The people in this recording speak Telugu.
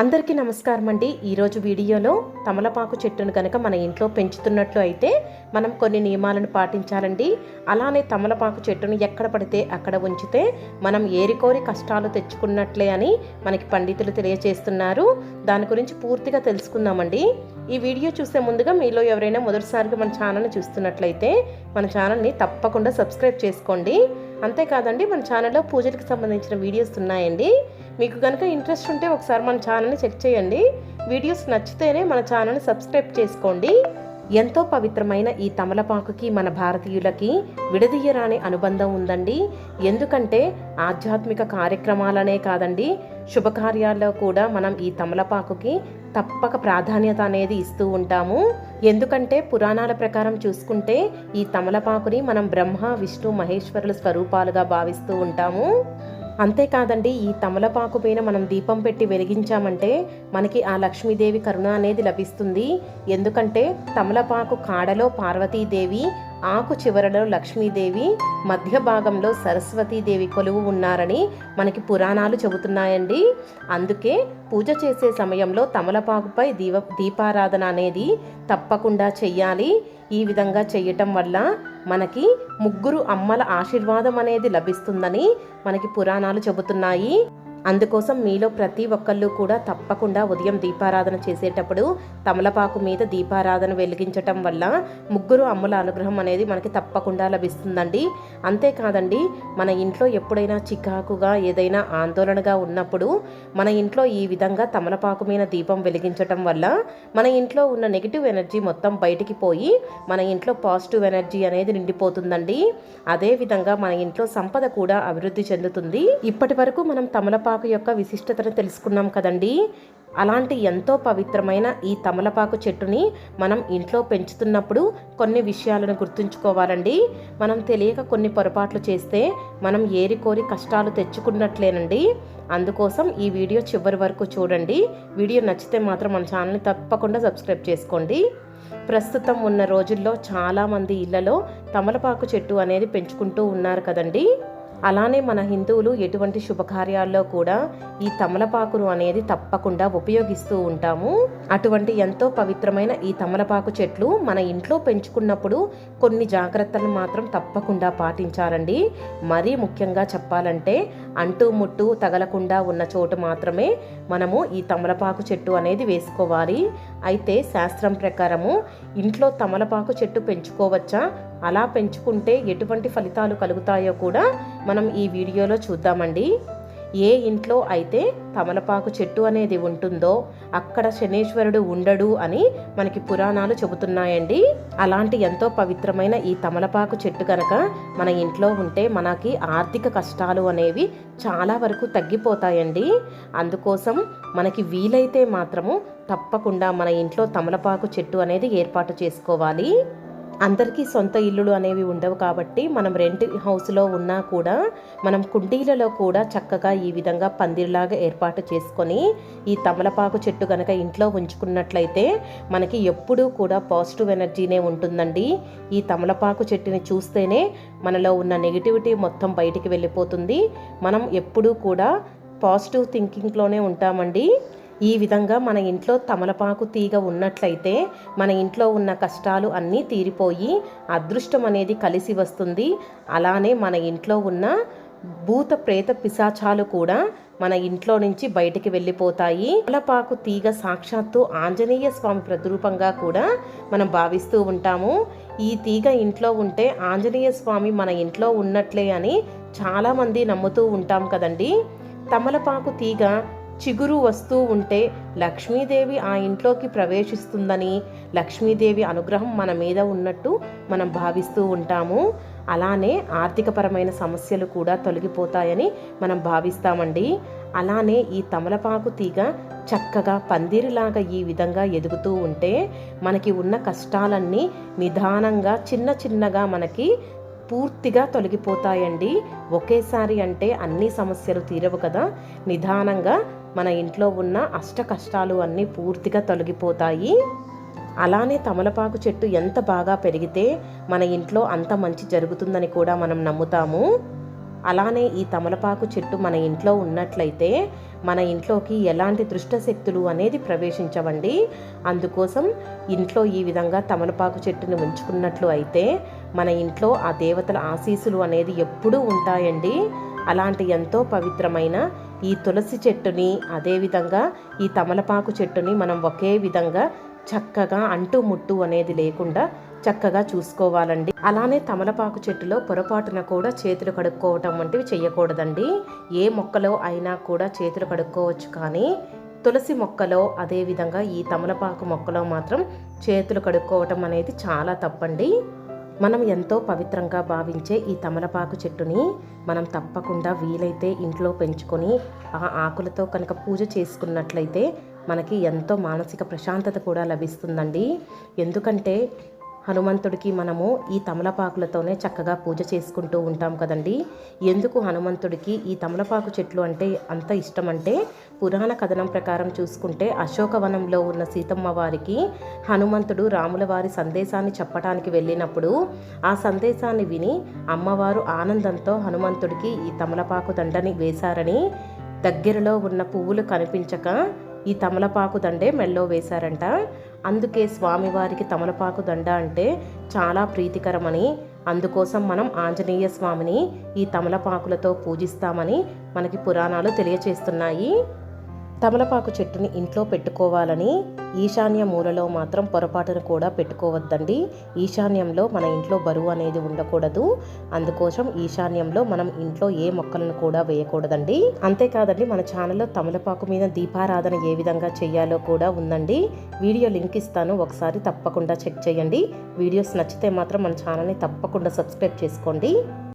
అందరికీ నమస్కారం అండి. ఈరోజు వీడియోలో తమలపాకు చెట్టును కనుక మన ఇంట్లో పెంచుతున్నట్లు అయితే మనం కొన్ని నియమాలను పాటించాలండి. అలానే తమలపాకు చెట్టును ఎక్కడ పడితే అక్కడ ఉంచితే మనం ఏరికోరి కష్టాలు తెచ్చుకున్నట్లే అని మనకి పండితులు తెలియజేస్తున్నారు దాని గురించి పూర్తిగా తెలుసుకుందామండి. ఈ వీడియో చూసే ముందుగా మీలో ఎవరైనా మొదటిసారిగా మన ఛానల్ని చూస్తున్నట్లయితే మన ఛానల్ని తప్పకుండా సబ్స్క్రైబ్ చేసుకోండి. అంతేకాదండి మన ఛానల్లో పూజలకు సంబంధించిన వీడియోస్ ఉన్నాయండి. మీకు కనుక ఇంట్రెస్ట్ ఉంటే ఒకసారి మన ఛానల్ని చెక్ చేయండి. వీడియోస్ నచ్చితేనే మన ఛానల్ని సబ్స్క్రైబ్ చేసుకోండి. ఎంతో పవిత్రమైన ఈ తమలపాకుకి మన భారతీయులకి విడదీయరాని అనుబంధం ఉందండి. ఎందుకంటే ఆధ్యాత్మిక కార్యక్రమాలనే కాదండి శుభకార్యాల్లో కూడా మనం ఈ తమలపాకుకి తప్పక ప్రాధాన్యత అనేది ఇస్తూ ఉంటాము. ఎందుకంటే పురాణాల ప్రకారం చూసుకుంటే ఈ తమలపాకుని మనం బ్రహ్మ విష్ణు మహేశ్వరుల స్వరూపాలుగా భావిస్తూ ఉంటాము. అంతేకాదండి ఈ తమలపాకు పైన మనం దీపం పెట్టి వెలిగించామంటే మనకి ఆ లక్ష్మీదేవి కరుణ అనేది లభిస్తుంది. ఎందుకంటే తమలపాకు కాడలో పార్వతీదేవి ఆకు చివరలో లక్ష్మీదేవి మధ్య భాగంలో సరస్వతీదేవి కొలువు ఉన్నారని మనకి పురాణాలు చెబుతున్నాయండి. అందుకే పూజ చేసే సమయంలో తమలపాకుపై దీవ దీపారాధన అనేది తప్పకుండా చెయ్యాలి. ఈ విధంగా చేయటం వల్ల మనకి ముగ్గురు అమ్మల ఆశీర్వాదం అనేది లభిస్తుందని మనకి పురాణాలు చెబుతున్నాయి. అందుకోసం మీలో ప్రతి ఒక్కళ్ళు కూడా తప్పకుండా ఉదయం దీపారాధన చేసేటప్పుడు తమలపాకు మీద దీపారాధన వెలిగించటం వల్ల ముగ్గురు అమ్ముల అనుగ్రహం అనేది మనకి తప్పకుండా లభిస్తుందండి. అంతేకాదండి మన ఇంట్లో ఎప్పుడైనా చికాకుగా ఏదైనా ఆందోళనగా ఉన్నప్పుడు మన ఇంట్లో ఈ విధంగా తమలపాకు మీద దీపం వెలిగించటం వల్ల మన ఇంట్లో ఉన్న నెగిటివ్ ఎనర్జీ మొత్తం బయటికి పోయి మన ఇంట్లో పాజిటివ్ ఎనర్జీ అనేది నిండిపోతుందండి. అదే విధంగా మన ఇంట్లో సంపద కూడా అభివృద్ధి చెందుతుంది. ఇప్పటి వరకు మనం తమలపాకు యొక్క విశిష్టతను తెలుసుకున్నాం కదండి. అలాంటి ఎంతో పవిత్రమైన ఈ తమలపాకు చెట్టుని మనం ఇంట్లో పెంచుతున్నప్పుడు కొన్ని విషయాలను గుర్తుంచుకోవాలండి. మనం తెలియక కొన్ని పొరపాట్లు చేస్తే మనం ఏరికోరి కష్టాలు తెచ్చుకున్నట్లేనండి. అందుకోసం ఈ వీడియో చివరి వరకు చూడండి. వీడియో నచ్చితే మాత్రం మన ఛానల్ని తప్పకుండా సబ్స్క్రైబ్ చేసుకోండి. ప్రస్తుతం ఉన్న రోజుల్లో చాలామంది ఇళ్ళలో తమలపాకు చెట్టు అనేది పెంచుకుంటూ ఉన్నారు కదండీ. అలానే మన హిందువులు ఎటువంటి శుభకార్యాల్లో కూడా ఈ తమలపాకును అనేది తప్పకుండా ఉపయోగిస్తూ ఉంటాము. అటువంటి ఎంతో పవిత్రమైన ఈ తమలపాకు చెట్లు మన ఇంట్లో పెంచుకున్నప్పుడు కొన్ని జాగ్రత్తలు మాత్రం తప్పకుండా పాటించాలండి. మరీ ముఖ్యంగా చెప్పాలంటే అంటూ ముట్టు తగలకుండా ఉన్న చోటు మాత్రమే మనము ఈ తమలపాకు చెట్టు అనేది వేసుకోవాలి. అయితే శాస్త్రం ప్రకారము ఇంట్లో తమలపాకు చెట్టు పెంచుకోవచ్చా? అలా పెంచుకుంటే ఎటువంటి ఫలితాలు కలుగుతాయో కూడా మనం ఈ వీడియోలో చూద్దామండి. ఏ ఇంట్లో అయితే తమలపాకు చెట్టు అనేది ఉంటుందో అక్కడ శనేశ్వరుడు ఉండడు అని మనకి పురాణాలు చెబుతున్నాయండి. అలాంటి ఎంతో పవిత్రమైన ఈ తమలపాకు చెట్టు కనుక మన ఇంట్లో ఉంటే మనకి ఆర్థిక కష్టాలు అనేవి చాలా వరకు తగ్గిపోతాయండి. అందుకోసం మనకి వీలైతే మాత్రము తప్పకుండా మన ఇంట్లో తమలపాకు చెట్టు అనేది ఏర్పాటు చేసుకోవాలి. అందరికీ సొంత ఇల్లులు అనేవి ఉండవు కాబట్టి మనం రెంట్ హౌస్లో ఉన్నా కూడా మనం కుండీలలో కూడా చక్కగా ఈ విధంగా పందిరిలాగా ఏర్పాటు చేసుకొని ఈ తమలపాకు చెట్టు కనుక ఇంట్లో ఉంచుకున్నట్లయితే మనకి ఎప్పుడూ కూడా పాజిటివ్ ఎనర్జీనే ఉంటుందండి. ఈ తమలపాకు చెట్టుని చూస్తేనే మనలో ఉన్న నెగిటివిటీ మొత్తం బయటికి వెళ్ళిపోతుంది. మనం ఎప్పుడూ కూడా పాజిటివ్ థింకింగ్లోనే ఉంటామండి. ఈ విధంగా మన ఇంట్లో తమలపాకు తీగ ఉన్నట్లయితే మన ఇంట్లో ఉన్న కష్టాలు అన్నీ తీరిపోయి అదృష్టం అనేది కలిసి వస్తుంది. అలానే మన ఇంట్లో ఉన్న భూత ప్రేత పిశాచాలు కూడా మన ఇంట్లో నుంచి బయటికి వెళ్ళిపోతాయి. తమలపాకు తీగ సాక్షాత్తు ఆంజనేయ స్వామి ప్రతిరూపంగా కూడా మనం భావిస్తూ ఉంటాము. ఈ తీగ ఇంట్లో ఉంటే ఆంజనేయ స్వామి మన ఇంట్లో ఉన్నట్లే అని చాలామంది నమ్ముతూ ఉంటాం కదండి. తమలపాకు తీగ చిగురు వస్తూ ఉంటే లక్ష్మీదేవి ఆ ఇంట్లోకి ప్రవేశిస్తుందని లక్ష్మీదేవి అనుగ్రహం మన మీద ఉన్నట్టు మనం భావిస్తూ ఉంటాము. అలానే ఆర్థికపరమైన సమస్యలు కూడా తొలగిపోతాయని మనం భావిస్తామండి. అలానే ఈ తమలపాకు తీగ చక్కగా పందిరిలాగా ఈ విధంగా ఎదుగుతూ ఉంటే మనకి ఉన్న కష్టాలన్నీ నిదానంగా చిన్న చిన్నగా మనకి పూర్తిగా తొలగిపోతాయండి. ఒకేసారి అంటే అన్ని సమస్యలు తీరవు కదా. నిదానంగా మన ఇంట్లో ఉన్న అష్ట కష్టాలు అన్నీ పూర్తిగా తొలగిపోతాయి. అలానే తమలపాకు చెట్టు ఎంత బాగా పెరిగితే మన ఇంట్లో అంత మంచి జరుగుతుందని కూడా మనం నమ్ముతాము. అలానే ఈ తమలపాకు చెట్టు మన ఇంట్లో ఉన్నట్లయితే మన ఇంట్లోకి ఎలాంటి దుష్ట శక్తులు అనేది ప్రవేశించవండి. అందుకోసం ఇంట్లో ఈ విధంగా తమలపాకు చెట్టుని ఉంచుకున్నట్లు అయితే మన ఇంట్లో ఆ దేవతల ఆశీస్సులు అనేది ఎప్పుడూ ఉంటాయండి. అలాంటి ఎంతో పవిత్రమైన ఈ తులసి చెట్టుని అదేవిధంగా ఈ తమలపాకు చెట్టుని మనం ఒకే విధంగా చక్కగా అంటు ముట్టు అనేది లేకుండా చక్కగా చూసుకోవాలండి. అలానే తమలపాకు చెట్టులో పొరపాటున కూడా చేతులు కడుక్కోవటం వంటివి చేయకూడదండి ఏ మొక్కలో అయినా కూడా చేతులు కడుక్కోవచ్చు కానీ తులసి మొక్కలో అదేవిధంగా ఈ తమలపాకు మొక్కలో మాత్రం చేతులు కడుక్కోవటం అనేది చాలా తప్పండి. మనం ఎంతో పవిత్రంగా భావించే ఈ తమలపాకు చెట్టుని మనం తప్పకుండా వీలైతే ఇంట్లో పెంచుకొని ఆ ఆకులతో కనుక పూజ చేసుకున్నట్లయితే మనకి ఎంతో మానసిక ప్రశాంతత కూడా లభిస్తుందండి. ఎందుకంటే హనుమంతుడికి మనము ఈ తమలపాకులతోనే చక్కగా పూజ చేసుకుంటూ ఉంటాం కదండి. ఎందుకు హనుమంతుడికి ఈ తమలపాకు చెట్లు అంటే అంత ఇష్టం అంటే పురాణ కథనం ప్రకారం చూసుకుంటే అశోకవనంలో ఉన్న సీతమ్మ వారికి హనుమంతుడు రాముల వారి సందేశాన్ని చెప్పడానికి వెళ్ళినప్పుడు ఆ సందేశాన్ని విని అమ్మవారు ఆనందంతో హనుమంతుడికి ఈ తమలపాకు దండని వేశారని దగ్గరలో ఉన్న పువ్వులు కనిపించక ఈ తమలపాకు దండే మెల్లో వేశారంట. అందుకే స్వామివారికి తమలపాకు దండ అంటే చాలా ప్రీతికరమని అందుకోసం మనం ఆంజనేయ స్వామిని ఈ తమలపాకులతో పూజిస్తామని మనకి పురాణాలు తెలియచేస్తున్నాయి. తమలపాకు చెట్టుని ఇంట్లో పెట్టుకోవాలని ఈశాన్య మూలలో మాత్రం పొరపాటును కూడా పెట్టుకోవద్దండి. ఈశాన్యంలో మన ఇంట్లో బరువు అనేది ఉండకూడదు. అందుకోసం ఈశాన్యంలో మనం ఇంట్లో ఏ మొక్కలను కూడా వేయకూడదండి. అంతేకాదండి మన ఛానల్లో తమలపాకు మీద దీపారాధన ఏ విధంగా చేయాలో కూడా ఉందండి. వీడియో లింక్ ఇస్తాను ఒకసారి తప్పకుండా చెక్ చేయండి. వీడియోస్ నచ్చితే మాత్రం మన ఛానల్ని తప్పకుండా సబ్స్క్రైబ్ చేసుకోండి.